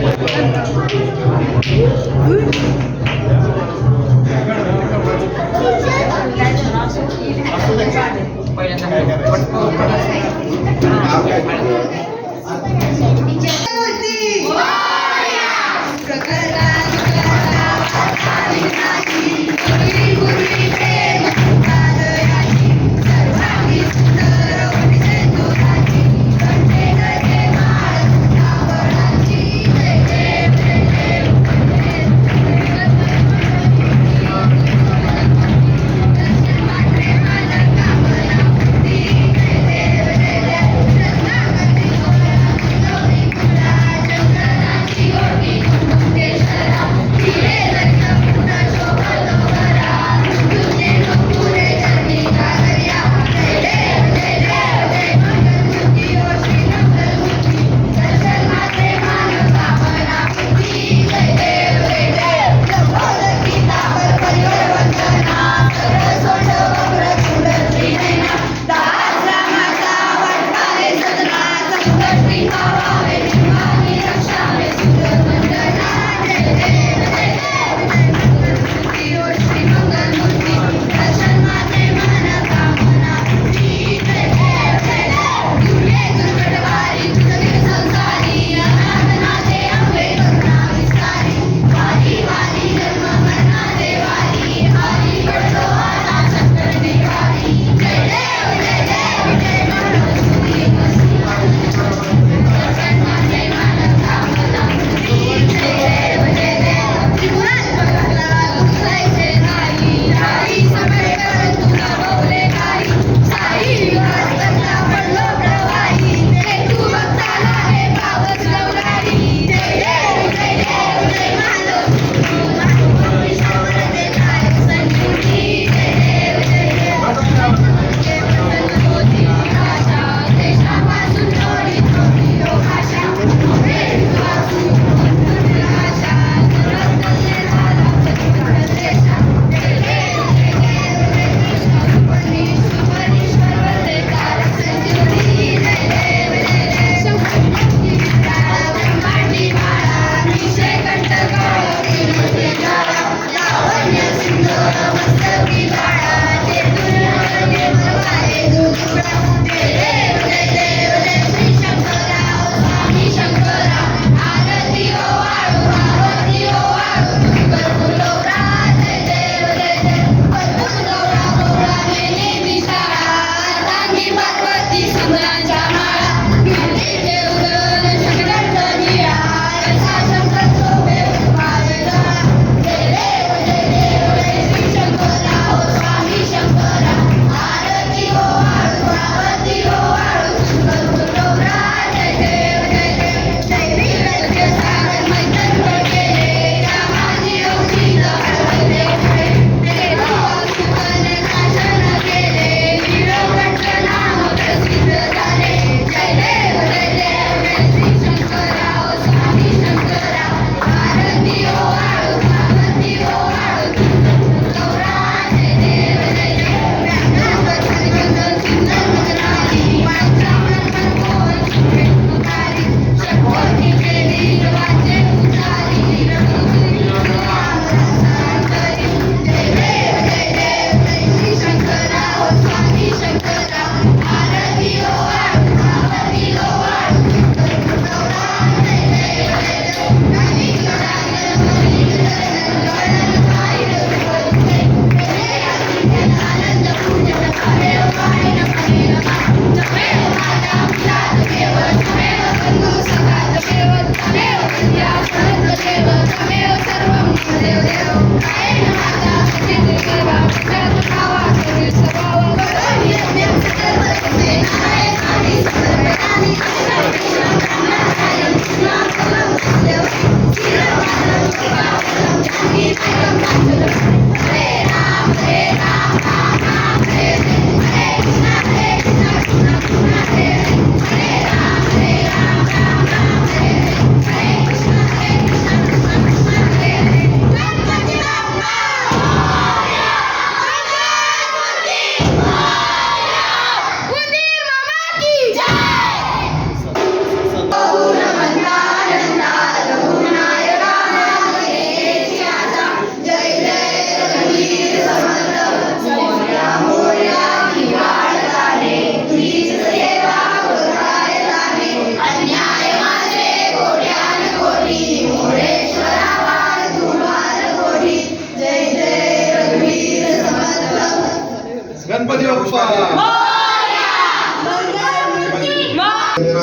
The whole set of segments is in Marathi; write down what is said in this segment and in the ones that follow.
你该去老师那里说一。गणपती बाप्पा.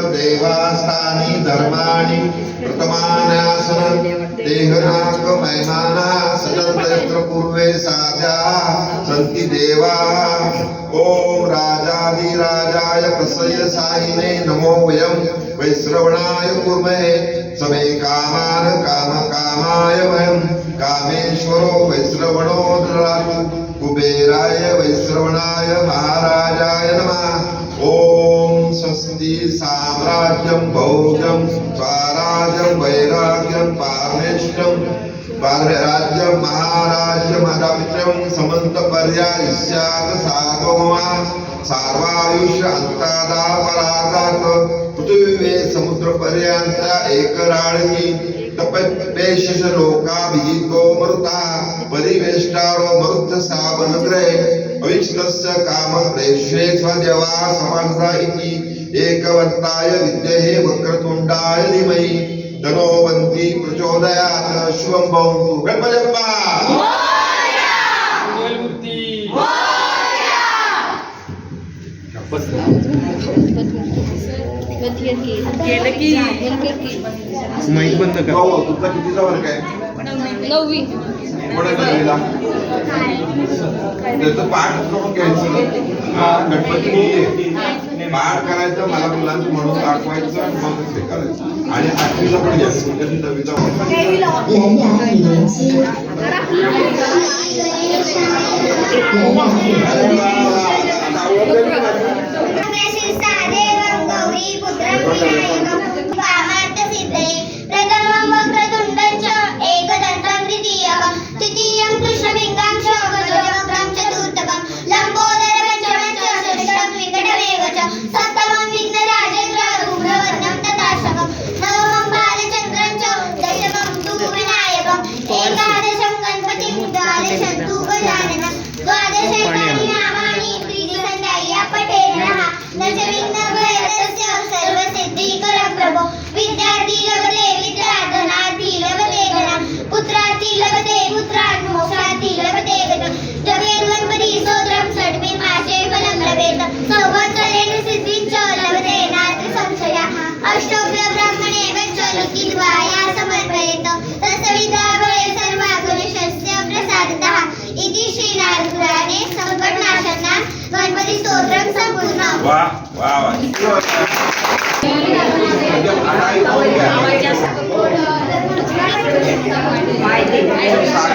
देवास्थानी धर्माणी प्रतमानासन देहनाक महिमाना सतंत्र पूर्वे साध्या संति देवा। ओम राजाधिराजाय प्रसय साहिने नमो वयं। वैश्रवणाय कुर्महे समे कामान कामकामाय वयं। कामेश्वरो वैश्रवणो ददातु। कुबेराय वैश्रवणाय महाराजाय नमः। ॐ स्वस्ति साम्राज्यं भौजं स्वराज्यं वैराग्यं पारमेष्टं पारराज्यं महाराज्यं सागमा समन्तपर्यायस्यात् सागोमा सार्वायुष्य अंतादा परागात पृथ्वी समुद्रपर्यंत एकराळी लोका विहितो मरुता परिवेष्टारो मरुत साबनग्रे अविष्टस्य काम प्रेष्ये स्वदेवा समासा इति एकवत्ताय विद्महे वक्रतुंडाय धीमहि। धनोवन्ति प्रचोदयात् शुभं भवन्तु गणपजप्पा। माईक बंद कर तुमचा कितीचा वर्ग आहे? नववी त्याचं पाठ करून घ्यायचं. गणपती. पाठ करायचं मला मुलांचं म्हणून दाखवायचं आणि मग करायचं. आणि आठवीला पण घ्यायचं म्हणजे नववीचा वर्ग आहे.蓝牙 Wow, wow. Wow.